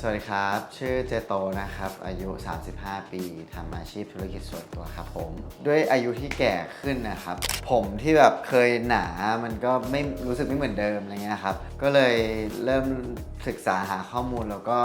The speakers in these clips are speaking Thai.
สวัสดีครับ ชื่อเจโตนะครับ อายุ 35 ปีทำอาชีพธุรกิจส่วนตัวครับผม ด้วยอายุที่แก่ขึ้นนะครับ ผมที่แบบเคยหนา มันก็ไม่รู้สึกไม่เหมือนเดิมอะไรเงี้ยครับ ก็เลยเริ่มศึกษาหาข้อมูลแล้วก็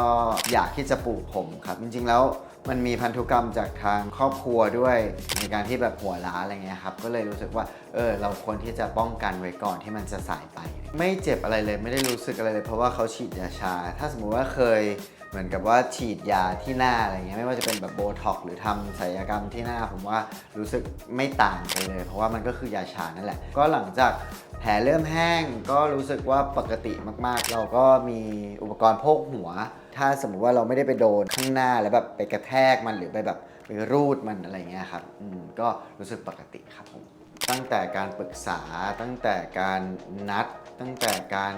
อยากที่จะปลูกผมครับ จริงๆแล้วมันมีพันธุกรรมจากทางครอบครัวด้วยในการที่แบบหัวล้าอะไรเงี้ยครับ ก็เลยรู้สึกว่า เออ เราควรที่จะป้องกันไว้ก่อนที่มันจะสายไป ไม่เจ็บอะไรเลยไม่ได้รู้สึกอะไรเลย เพราะว่าเขาฉีดยาชา ถ้าสมมุติว่าเคยเหมือนกับว่าฉีดยาที่หน้าอะไรเงี้ยไม่ว่าจะเป็นแบบโบท็อกหรือทำศัลยกรรมที่หน้า ผมว่ารู้สึกไม่ต่างกันเลย เพราะว่ามันก็คือยาชานั่นแหละ ก็หลังจากแผลเริ่มแห้งก็รู้สึกว่าปกติมาก ๆ เราก็มีอุปกรณ์โพกหัว ถ้าสมมุติว่าเราไม่ได้ไปโดนข้างหน้าแล้วแบบไปกระแทกมันหรือไปแบบไปรูดมันอะไรเงี้ยครับ อืมก็รู้สึกปกติครับผม ตั้งแต่การปรึกษา ตั้งแต่การนัด ตั้งแต่การ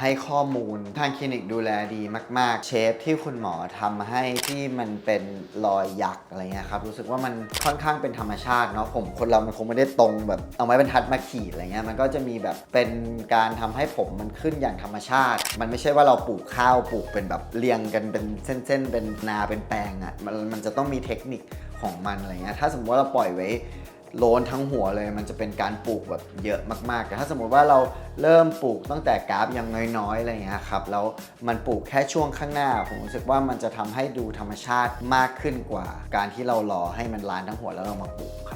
ให้ข้อมูลทางคลินิกดูแลดีมาก ๆ เชฟที่คุณหมอทำให้ที่มันเป็นรอยยักษ์อะไรเงี้ยครับรู้สึกว่ามันค่อนข้างเป็นธรรมชาติเนาะผมคนเรามันคงไม่ได้ตรงแบบเอาไม้บรรทัดมาขีดอะไรเงี้ยมันก็จะมีแบบเป็นการทำให้ผมมันขึ้นอย่างธรรมชาติ มันไม่ใช่ว่าเราปลูกข้าวปลูกเป็นแบบเรียงกันเป็นเส้น ๆ เป็นนาเป็นแปลงอะ่ะมันมันจะต้องมีเทคนิคของมันอะไรเงี้ยถ้าสมมติว่าเราปล่อยไว้ โลนทั้งหัวเลยมันจะเป็นการปลูกแบบเยอะมากๆ แต่ถ้าสมมติว่าเราเริ่มปลูกตั้งแต่กราฟยังน้อยๆอะไรเงี้ยครับแล้วมันปลูกแค่ช่วงข้างหน้า ผมรู้สึกว่ามันจะทำให้ดูธรรมชาติมากขึ้นกว่า การที่เรารอให้มันลานทั้งหัวแล้วเรามาปลูกครับ